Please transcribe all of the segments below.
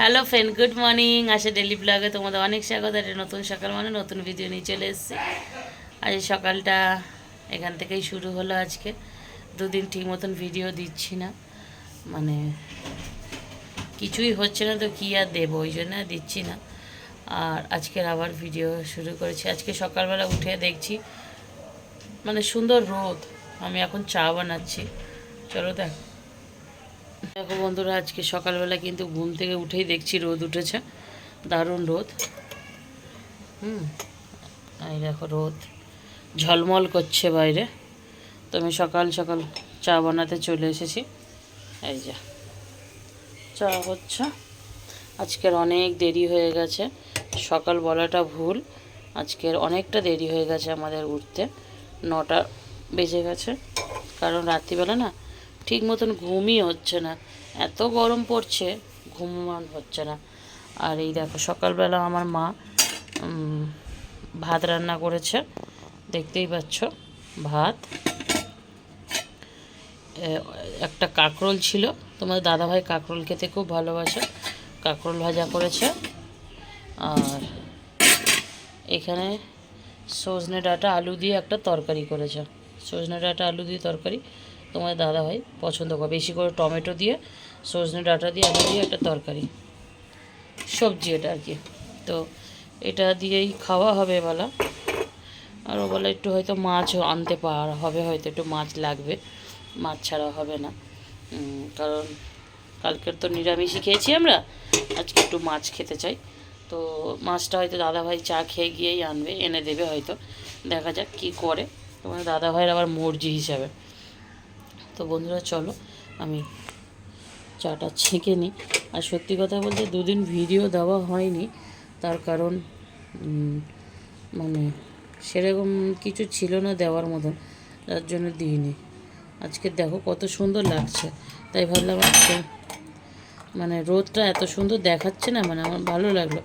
Hello friend good morning আসে daily ব্লগে তোমাদের অনেক স্বাগত। একটা নতুন সকাল মানে নতুন ভিডিও নিয়ে চলে এসেছি। আজ সকালটা এখান থেকেই শুরু হলো আজকে। দুদিন ঠিক মতন ভিডিও দিচ্ছি না। মানে কিছুই হচ্ছে না তো কী আর দেবো, ওই জন্য দিচ্ছি না। আর আজকের আবার ভিডিও শুরু করেছি। আজকে সকালবেলা উঠে দেখছি মানে সুন্দর রোদ। আমি এখন চা বানাচ্ছি। চলো দেখ। দেখো বন্ধুরা, আজকে সকালবেলা কিন্তু ঘুম থেকে উঠেই দেখছি রোদ উঠেছে। দারুণ রোদ। হুম, এই দেখো রোদ। ঝলমল করছে বাইরে। তো আমি সকাল সকাল চা বানাতে চলে এসেছি। এই যা, চা হচ্ছে। আজকের অনেক দেরি হয়ে গেছে। সকাল বলাটা ভুল। আজকের অনেকটা দেরি হয়ে গেছে আমাদের উঠতে। নটা বেজে গেছে। কারণ রাত্রিবেলা না ঠিক মতন ঘুমই হচ্ছে না। এত গরম পড়ছে ঘুমান হচ্ছে না। আর এই দেখো, সকালবেলা আমার মা ভাত রান্না করেছে। দেখতেই পাচ্ছ, ভাত। একটা কাঁকরোল ছিল। তোমার দাদাভাই কাঁকরোল খেতে খুব ভালোবাসে। কাঁকরোল ভাজা করেছে। আর এখানে সজনে ডাটা আলু দিয়ে একটা তরকারি করেছে। সজনে ডাটা আলু দিয়ে তরকারি। তোমার দাদাভাই পছন্দ করে। বেশি করে টমেটো দিয়ে, সজনে ডাঁটা দিয়ে, আলু দিয়ে একটা তরকারি, সবজি এটা আর কি। তো এটা দিয়েই খাওয়া হবে বলা আর ও বলে একটু হয়তো মাছও আনতে পার, হবে হয়তো একটু মাছ লাগবে। মাছ ছাড়া হবে না। কারণ কালকের তো নিরামিষই খেয়েছি আমরা। আজকে একটু মাছ খেতে চাই। তো মাছটা হয়তো দাদাভাই চা খেয়ে গিয়েই আনবে, এনে দেবে হয়তো। দেখা যাক কি করে। তোমার দাদাভাইয়ের আবার মর্জি হিসাবে। তো বন্ধুরা, চলো আমি চাটা ছেঁকে নিই। আর সত্যি কথা বলতে দুদিন ভিডিও দেওয়া হয়নি, তার কারণ মানে সেরকম কিছু ছিল না দেওয়ার মতন যার জন্য দিইনি। আজকে দেখো কত সুন্দর লাগছে, তাই ভাবলাম আজকে মানে রোদটা এত সুন্দর দেখাচ্ছে না মানে আমার ভালো লাগল।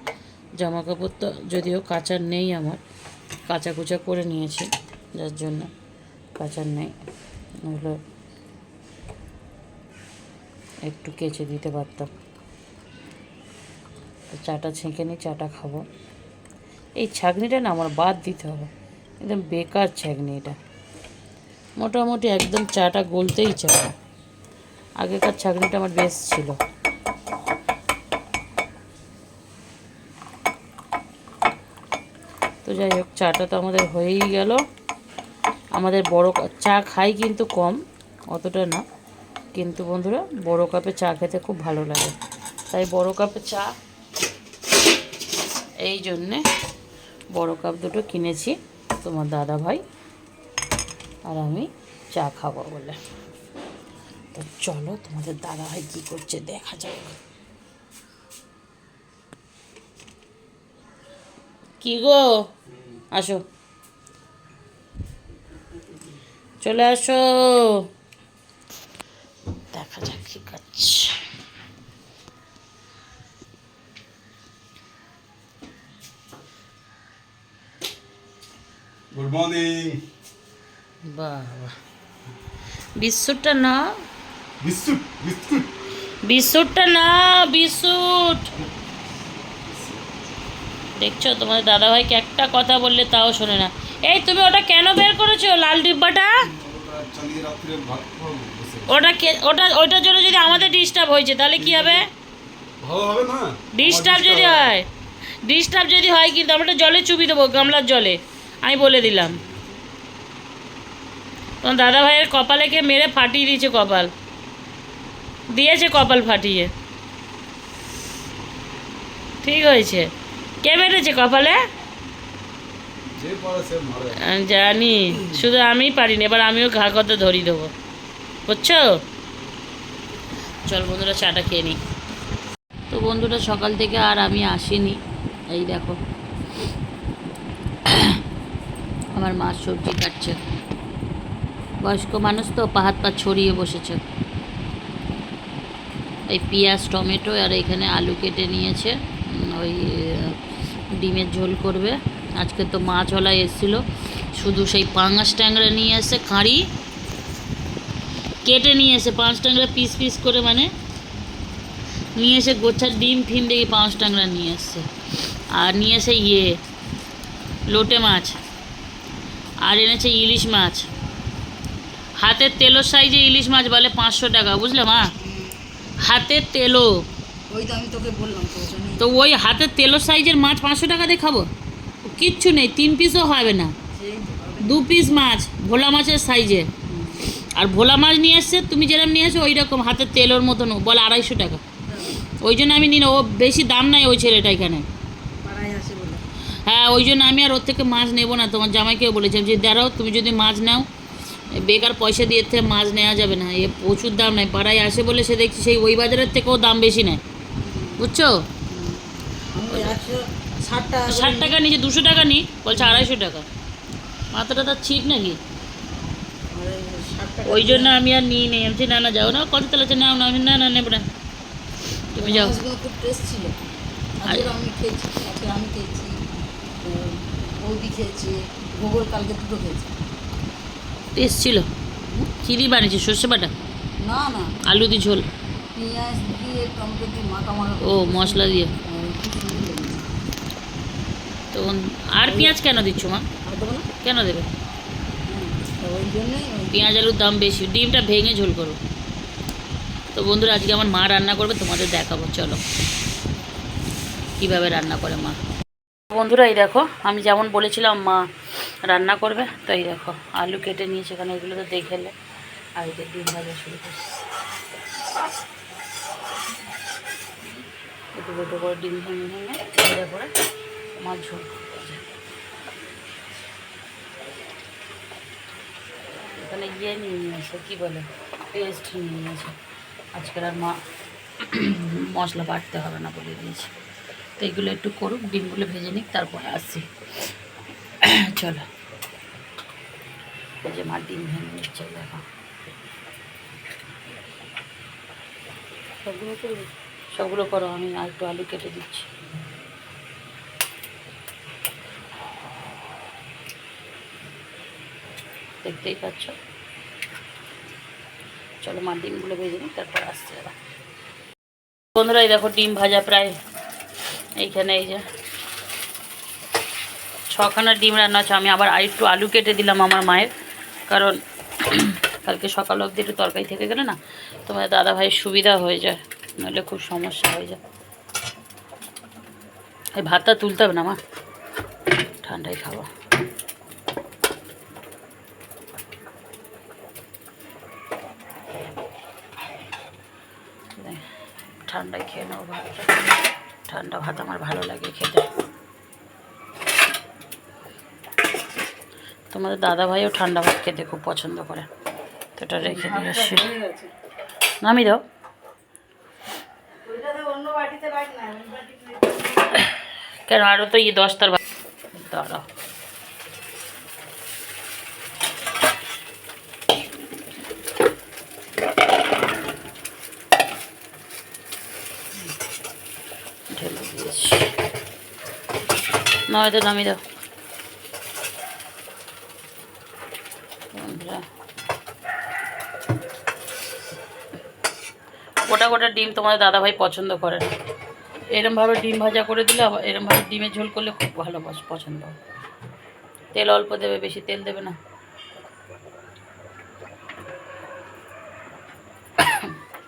জামা কাপড় তো যদিও কাচার নেই আমার, কাচা কুচা করে নিয়েছি, যার জন্য কাচার নেই। ওগুলো একটু কেচে দিতে পারতাম। তো চাটা ছেঁকে নিই, চাটা খাব। এই ছাগনিটা না আমার বাদ দিতে হবে। একদম বেকার ছাগনি এটা। মোটামুটি একদম চাটা গলতেই চায় আগেকার ছাগনিটা আমার বেশ ছিল। তো যাই হোক, চাটা তো আমাদের হয়েই গেল। আমাদের বড় চা খাই কিন্তু কম, অতটা না। কিন্তু বন্ধুরা, বড় কাপে চা খেতে খুব ভালো লাগে। তাই বড় কাপে চা, এই জন্যে বড় কাপ দুটো কিনেছি তোমার দাদা ভাই আর আমি চা খাব বলে। তো চলো তোমাদের দাদা ভাই কী করছে দেখা যাক। কি গো? আসো। চলে আসো দেখা যাক কি করছে গুড মর্নিং বাবা। বিস্কুটটা না বিস্কুট বিস্কুট। বিস্কুটটা না বিস্কুট। দেখছ তোমার দাদাভাইকে একটা কথা বললে তাও শোনে না। এই তুমি ওটা কেন বের করেছ লাল ডিব্বাটা। ওটা কে ওটা ওইটার জন্য যদি আমাদের ডিস্টার্ব হয়েছে তাহলে কি হবে? ডিস্টার্ব যদি হয়। ডিস্টার্ব যদি হয় কিন্তু আমরা জলে চুবি দেবো গামলার জলে। আমি বলে দিলাম। তোমার দাদা ভাইয়ের কপালে কে মেরে ফাটিয়ে দিয়েছে কপাল। দিয়েছে কপাল ফাটিয়ে। ঠিক হয়েছে। কে মেরেছে কপালে? আমি জানি শুধু আমিই পারিনি এবার আমিও ঘা করতে ধরিয়ে দেবো। বুঝছ? চল বন্ধুরা চাটা খেয়ে নিই তো বন্ধুরা সকাল থেকে আর আমি আসিনি। এই দেখো। আমার মা সবজি কাটছে। বয়স্ক মানুষ তো, পা হাত পা ছড়িয়ে বসেছে। এই পেঁয়াজ, টমেটো আর এখানে আলু কেটে নিয়েছে। ওই ডিমের ঝোল করবে। আজকে তো মাছওয়ালা এসেছিল। শুধু সেই পাঙাশ ট্যাংরা নিয়ে এসে কাঁড়ি কেটে নিয়ে এসে পাঁচ ট্যাংরা পিস পিস করে মানে নিয়ে এসে গোছার ডিম ফিম দেখি পাঁচ ট্যাংরা নিয়ে এসছে। আর নিয়ে এসে ইয়ে লোটে মাছ। আর এনেছে ইলিশ মাছ। হাতের তেলোর সাইজে ইলিশ মাছ বলে পাঁচশো টাকা বুঝলে মা? হাতের তেলো। ওই তো আমি তোকে বললাম তো ওই হাতের তেলোর সাইজের মাছ পাঁচশো টাকা দিয়ে খাব? কিচ্ছু নেই তিন পিসও হবে না। দু পিস মাছ ভোলা মাছের সাইজে। আর ভোলা মাছ নিয়ে এসছে তুমি যেরকম নিয়ে এসো ওই রকম হাতের তেলোর মতন বলে আড়াইশো টাকা। ওই জন্য আমি নিই না ও বেশি দাম নাই ওই ছেলেটা এখানে। হ্যাঁ ওই জন্য আমি আর ওর থেকে মাছ নেব না। তোমার জামাইকেও বলেছিলাম যে দাঁড়াও তুমি যদি মাছ নাও বেকার পয়সা দিয়ে থেকে মাছ নেওয়া যাবে না। এ প্রচুর দাম নেয় পাড়ায় আসে বলে সে দেখছি সেই ওই বাজারের থেকেও দাম বেশি নেয়। বুঝছ? ষাট টাকা নিচে দুশো টাকা নিই বলছে আড়াইশো টাকা। মাথাটা তার ঠিক নাকি? ওই জন্য আমি আর নিই নেই। আমি না না যাও না কত তেলাচ্ছে নাও না আমি না না নেব না। তুমি যাও। খুব টেস্ট ছিল। আমি খেয়েছি আমি খেয়েছি। বৌদি খেয়েছে ভূগোল কালকে দুটো খেয়েছে। টেস্ট ছিল কী দিয়ে বানিয়েছি? সর্ষে বাটা? না না। আলু দিয়ে ঝোল? পেঁয়াজ দিয়ে টমেটো দিয়ে মাখা মাখা ও মশলা দিয়ে? আহ, খুব সুন্দর লেগেছে। তো আর পেঁয়াজ কেন দিচ্ছ মা? কেন দেবে? ওই জন্যই পেঁয়াজ আলুর দাম বেশি। ডিমটা ভেঙে ঝোল করো। তো বন্ধুরা আজকে আমার মা রান্না করবে তোমাদের দেখাবো। চলো। কীভাবে রান্না করে মা? বন্ধুরা, এই দেখো, আমি যেমন বলেছিলাম, মা রান্না করবে, তো এই দেখো, আলু কেটে নিয়ে সেখানে এগুলো তো দেখে এলে। আর যে ডিম ভাজা শুরু করছি। একটু দুটো করে ডিম ভেঙে ভেঙে ভেজে করে মাছ ঝোল এখানে ইয়ে নিয়ে নিয়ে নিয়েছে, কী বলে, পেস্ট নিয়ে নিয়েছে। আজকের আর মা মশলা বাটতে হবে না বলে দিয়েছে। তো এগুলো একটু করুক ডিমগুলো ভেজে নিক তারপরে আসছি। চলো। এই যে মা ডিম ভেঙে নিচ্ছে দেখো। সবগুলো করব সবগুলো করো আমি আর একটু আলু কেটে দিচ্ছি। দেখতেই পাচ্ছ? চলো মা ডিমগুলো ভেজে নিই তারপর আসছে বন্ধুরা এই দেখো ডিম ভাজা প্রায় এইখানে এই যে। ছখানা ডিম রান্না আছে। আমি আবার আর একটু আলু কেটে দিলাম আমার মায়ের। কারণ কালকে সকাল অবধি একটু তরকারি থেকে গেলে না তোমার দাদা ভাইয়ের সুবিধা হয়ে যায়। নইলে খুব সমস্যা হয়ে যায়। এই ভাতটা তুলতে হবে না মা। ঠান্ডায় খাব। ঠান্ডায় খেয়ে নেব ভাত ঠান্ডা ভাত আমার ভালো লাগে খেতে। তোমাদের দাদা ভাইও ঠান্ডা ভাত খেতে খুব পছন্দ করে। তো এটা রেখে দিয়ে আসছি নামি দাও। কেন আরও তো ইয়ে দশটার দাঁড়াও। ঢেলে দিয়েছি না হয়তো নামিয়ে দাও গোটা গোটা ডিম তোমাদের দাদাভাই পছন্দ করে। এরমভাবে ডিম ভাজা করে দিলে এরমভাবে ডিমের ঝোল করলে খুব ভালো পছন্দ। তেল অল্প দেবে, বেশি তেল দেবে না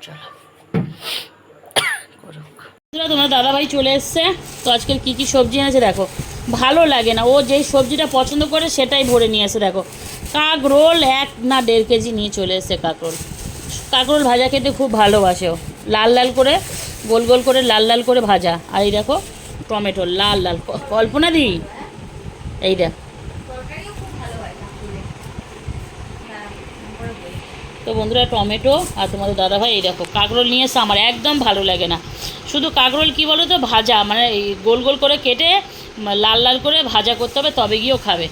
চলো করুক। বন্ধুরা, তোমার দাদাভাই চলে এসছে। তো আজকের কী কী সবজি এনেছে দেখো। ভালো লাগে না। ও যেই সবজিটা পছন্দ করে সেটাই ভরে নিয়ে এসে দেখো। কাক রোল এক না দেড় কেজি নিয়ে চলে এসছে কাকরোল। কাকরোল ভাজা খেতে খুব ভালোবাসে ও। লাল লাল করে, গোল গোল করে, লাল লাল করে ভাজা। আর এই দেখো, টমেটো, লাল লাল। কল্পনা দি? এই দেখ তো বন্ধুরা, টমেটো আর তোমাদের দাদাভাই, এই দেখো, কাকরোল নিয়ে এসে আমার একদম ভালো লাগে না। শুধু কাকরোল কি বলো তো ভাজা মানে গোল গোল করে কেটে লাল লাল করে ভাজা করতে হবে, তবে গিয়েও খাবে,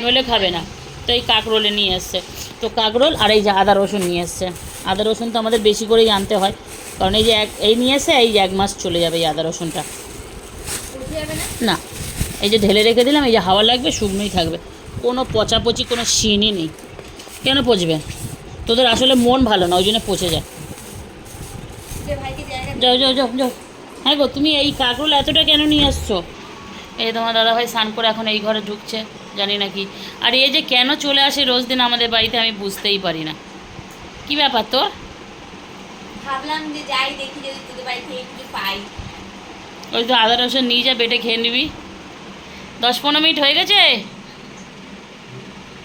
নইলে খাবে না। তো এই কাকরোলে নিয়ে এসছে। তো কাকরোল আর এই যে আদা রসুন নিয়ে এসছে। আদা রসুন তো আমাদের বেশি করেই আনতে হয়, কারণ এই যে এক, এই নিয়ে এসে এই এক মাস চলে যাবে এই আদা রসুনটা। না, এই যে ঢেলে রেখে দিলাম, এই যে হাওয়া লাগবে, শুকনোই থাকবে। কোনো পচাপচি, কোনো শিনই নেই। কেন পচবে? তোদের আসলে মন ভালো না ওই জন্য পচে যায়। যাও যাও যাও যাও। হ্যাঁ গো তুমি এই কাকরুল এতটা কেন নিয়ে আসছো? এই তোমার দাদাভাই স্নান করে এখন এই ঘরে ঢুকছে জানি না কি। আর এই যে কেন চলে আসে রোজ দিন আমাদের বাড়িতে আমি বুঝতেই পারি না। কি ব্যাপার তোর? ভাবলাম যে যাই দেখি যদি তোদের বাড়ি থেকে কিছু পাই। ওই তো আদা রসুন নিয়ে যা বেটে খেয়ে নিবি। দশ পনেরো মিনিট হয়ে গেছে?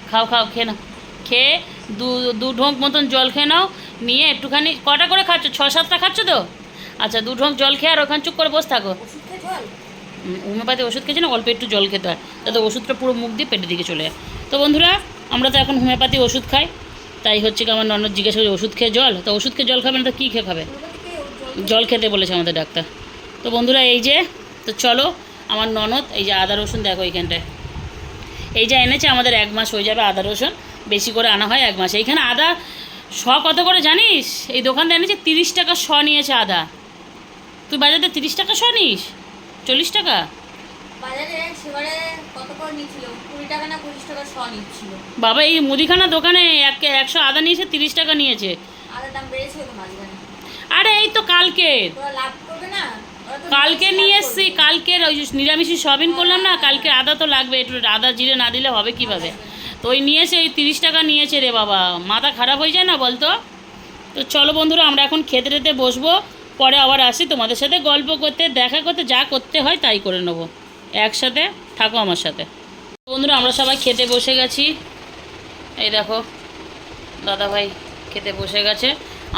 খাও খাও খেয়ে নাও। খেয়ে দু দু ঢোক মতন জল খেয়ে নাও নিয়ে একটুখানি কটা করে খাচ্ছ? ছ সাতটা খাচ্ছ তো? আচ্ছা দু ঢোক জল খেয়ে আর ওখানে চুপ করে বসে থাকো। হোমিওপ্যাথি ওষুধ খেয়েছি না অল্প একটু জল খেতে হয়। তাতে ওষুধটা পুরো মুখ দিয়ে পেটের দিকে চলে যায়। তো বন্ধুরা আমরা তো এখন হোমিওপ্যাথি ওষুধ খাই। তাই হচ্ছে কি আমার ননদ জিজ্ঞাসা করি ওষুধ খেয়ে জল? তো ওষুধ খেয়ে জল খাবে না তো কী খেয়ে খাবে? জল খেতে বলেছে আমাদের ডাক্তার। তো বন্ধুরা এই যে তো চলো আমার ননদ এই যে আদা রসুন দেখো এইখানটায়। এই যে এনেছে আমাদের এক মাস হয়ে যাবে আদা রসুন। বেশি করে আনা হয় এক মাসে। এইখানে আদা শ কত করে জানিস? এই দোকানটা এনেছে তিরিশ টাকা শ নিয়েছে আদা। তুই বাজারে তিরিশ টাকা শ নিস? চল্লিশ টাকা? বাবা এই মুদিখানা দোকানে এক একশো আদা নিয়েছে তিরিশ টাকা নিয়েছে। আরে এই তো তো কালকে নিয়ে। এসছি কালকের ওই নিরামিষি সবিন করলাম না কালকে আদা তো লাগবে একটু আদা জিরে না দিলে হবে কীভাবে? তো ওই নিয়েছে ওই তিরিশ টাকা নিয়েছে রে বাবা। মাথা খারাপ হয়ে যায় না বলতো? তো চলো বন্ধুরা, আমরা এখন খেতে টেতে বসবো, পরে আবার আসি তোমাদের সাথে গল্প করতে, দেখা করতে, যা করতে হয় তাই করে নেব। একসাথে থাকো আমার সাথে। বন্ধুরা, আমরা সবাই খেতে বসে গেছি। এই দেখো দাদা ভাই খেতে বসে গেছে।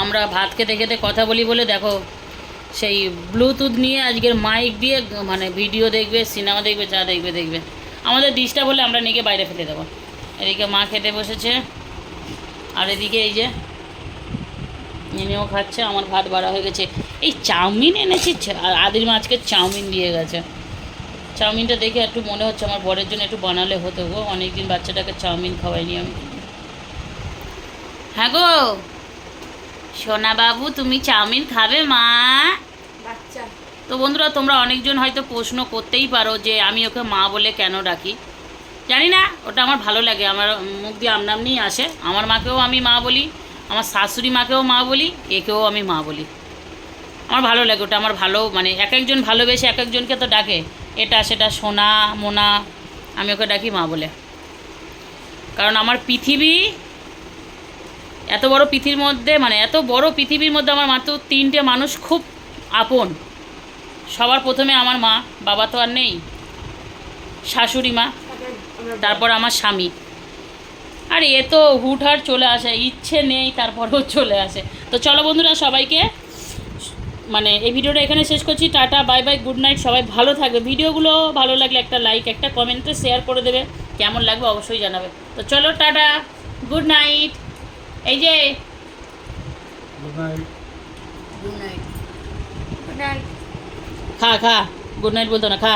আমরা ভাত খেতে খেতে কথা বলি বলে দেখো, সেই ব্লুটুথ নিয়ে আজকের মাইক দিয়ে মানে ভিডিও দেখবে সিনেমা দেখবে, যা দেখবে দেখবে। আমাদের ডিস্টার্ব হলে আমরা নিয়ে বাইরে ফেলে দেবো। এদিকে মা খেতে বসেছে। আর এদিকে এই যে নিনেও খাচ্ছে আমার ভাত বাড়া হয়ে গেছে। এই চাউমিন এনেছি আর আদির মা আজকে চাউমিন দিয়ে গেছে। চাউমিনটা দেখে একটু মনে হচ্ছে আমার বরের জন্য একটু বানালে হতো গো অনেকদিন বাচ্চাটাকে চাউমিন খাওয়াইনি আমি। হ্যাঁ গো সোনা বাবু তুমি চাউমিন খাবে মা? বাচ্চা। তো বন্ধুরা তোমরা অনেকজন হয়তো প্রশ্ন করতেই পারো যে আমি ওকে মা বলে কেন ডাকি। জানি না ওটা আমার ভালো লাগে, আমার মুখ দিয়ে আমনামনিই আসে। আমার মাকেও আমি মা বলি, আমার শাশুড়ি মাকেও মা বলি, একেও আমি মা বলি। আমার ভালো লাগে, ওটা আমার ভালো মানে এক একজন ভালোবেসে এক একজনকে তো ডাকে। এটা, সেটা, সোনা, মোনা, আমি ওকে ডাকি মা বলে। কারণ আমার পৃথিবী, এত বড় পৃথিবীর মধ্যে মানে এত বড় পৃথিবীর মধ্যে আমার মাত্র তিনটে মানুষ খুব আপন। সবার প্রথমে আমার মা, বাবা তো আর নেই। শাশুড়ি মা তারপর আমার স্বামী। আর এ তো হুটহাট চলে আসে ইচ্ছে নেই তারপরেও চলে আসে। তো চলো বন্ধুরা সবাইকে মানে এই ভিডিওটা এখানে শেষ করছি। Tata bye bye good night সবাই ভালো থাকবে। ভিডিওগুলো ভালো লাগলে একটা লাইক একটা কমেন্টে শেয়ার করে দেবে। কেমন লাগবে অবশ্যই জানাবে। তো চলো টাটা গুড নাইট। এই যে good night. Good night. Good night. খা খা গুড নাইট বলতো না খা।